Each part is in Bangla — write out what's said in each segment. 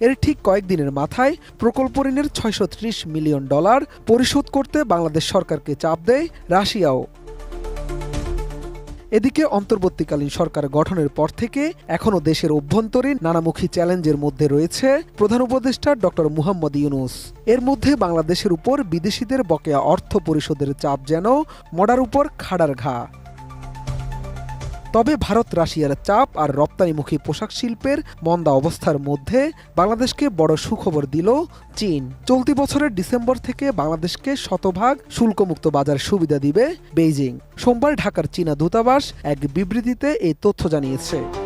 এর ঠিক কয়েকদিনের মাথায় প্রকল্প ঋণের ছয়শো ত্রিশ মিলিয়ন ডলার পরিশোধ করতে বাংলাদেশ সরকারকে চাপ দেয় রাশিয়াও। এদিকে অন্তর্বর্তীকালীন সরকার গঠনের পর থেকে এখনও দেশের অভ্যন্তরীণ নানামুখী চ্যালেঞ্জের মধ্যে রয়েছে প্রধান উপদেষ্টা ডক্টর মুহাম্মদ ইউনুস। এর মধ্যে বাংলাদেশের উপর বিদেশিদের বকেয়া অর্থ পরিশোধের চাপ যেন মডার উপর খাড়ার ঘা। তবে ভারত, রাশিয়ার চাপ আর রপ্তানিমুখী পোশাক শিল্পের মন্দা অবস্থার মধ্যে বাংলাদেশকে বড় সুখবর দিল চীন। চলতি বছরের ডিসেম্বর থেকে বাংলাদেশকে শতভাগ শুল্কমুক্ত বাজার সুবিধা দিবে বেইজিং। সোমবার ঢাকার চীনা দূতাবাস এক বিবৃতিতে এই তথ্য জানিয়েছে।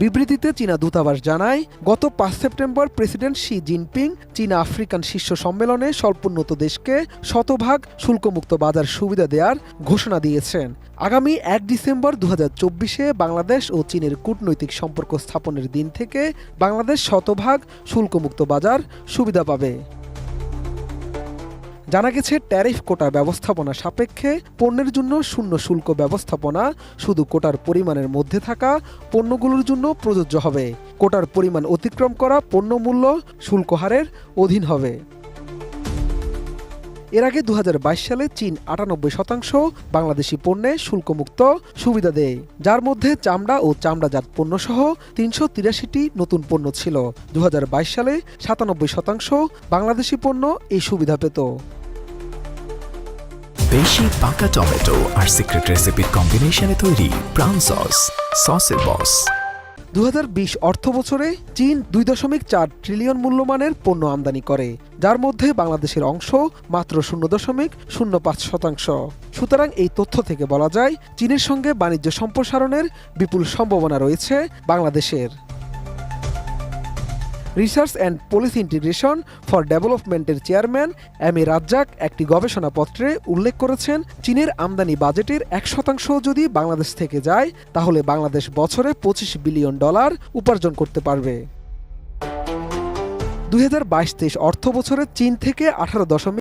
বিবৃতিতে চীনা দূতাবাস জানায়, গত পাঁচ সেপ্টেম্বর প্রেসিডেন্ট শি জিনপিং চীনা আফ্রিকান শীর্ষ সম্মেলনে স্বল্পোন্নত দেশকে শতভাগ শুল্কমুক্ত বাজার সুবিধা দেওয়ার ঘোষণা দিয়েছেন। আগামী এক ডিসেম্বর দু চব্বিশে বাংলাদেশ ও চীনের কূটনৈতিক সম্পর্ক স্থাপনের দিন থেকে বাংলাদেশ শতভাগ শুল্কমুক্ত বাজার সুবিধা পাবে। জানা গেছে, ট্যারিফ কোটা ব্যবস্থাপনা সাপেক্ষে পণ্যের জন্য শূন্য শুল্ক ব্যবস্থাপনা, শুধু কোটার পরিমাণের মধ্যে থাকা পণ্যগুলোর জন্য প্রযোজ্য হবে। কোটার পরিমাণ অতিক্রম করা পণ্য মূল্য শুল্ক হারের অধীন হবে। এর আগে দু হাজার বাইশ সালে চীন আটানব্বই শতাংশ বাংলাদেশি পণ্যে শুল্কমুক্ত সুবিধা দেয়, যার মধ্যে চামড়া ও চামড়াজাত পণ্য সহ তিনশো তিরাশিটি নতুন পণ্য ছিল। দু হাজার বাইশ সালে সাতানব্বই শতাংশ বাংলাদেশি পণ্য এই সুবিধা পেত। বেশি পাকা টমেটো আর সিক্রেট রেসিপির কম্বিনেশনে তৈরি প্রাণ সস সসের বস দু অর্থ বছরে চীন দুই দশমিক চার ট্রিলিয়ন মূল্যমানের পণ্য আমদানি করে, যার মধ্যে বাংলাদেশের অংশ মাত্র শূন্য দশমিক শূন্য পাঁচ শতাংশ। সুতরাং এই তথ্য থেকে বলা যায়, চীনের সঙ্গে বাণিজ্য সম্প্রসারণের বিপুল সম্ভাবনা রয়েছে বাংলাদেশের। Research and policy integration for ডেভেলপমেন্টের চেয়ারম্যান এম এ রাজ্জাক একটি গবেষণাপত্রে উল্লেখ করেছেন, চীনের আমদানি বাজেটের এক শতাংশ যদি বাংলাদেশ থেকে যায়, তাহলে বাংলাদেশ বছরে পঁচিশ বিলিয়ন ডলার উপার্জন করতে পারবে। দুই হাজার বাইশ তেইশ অর্থ বছরে চীন থেকে আঠারো দশমিক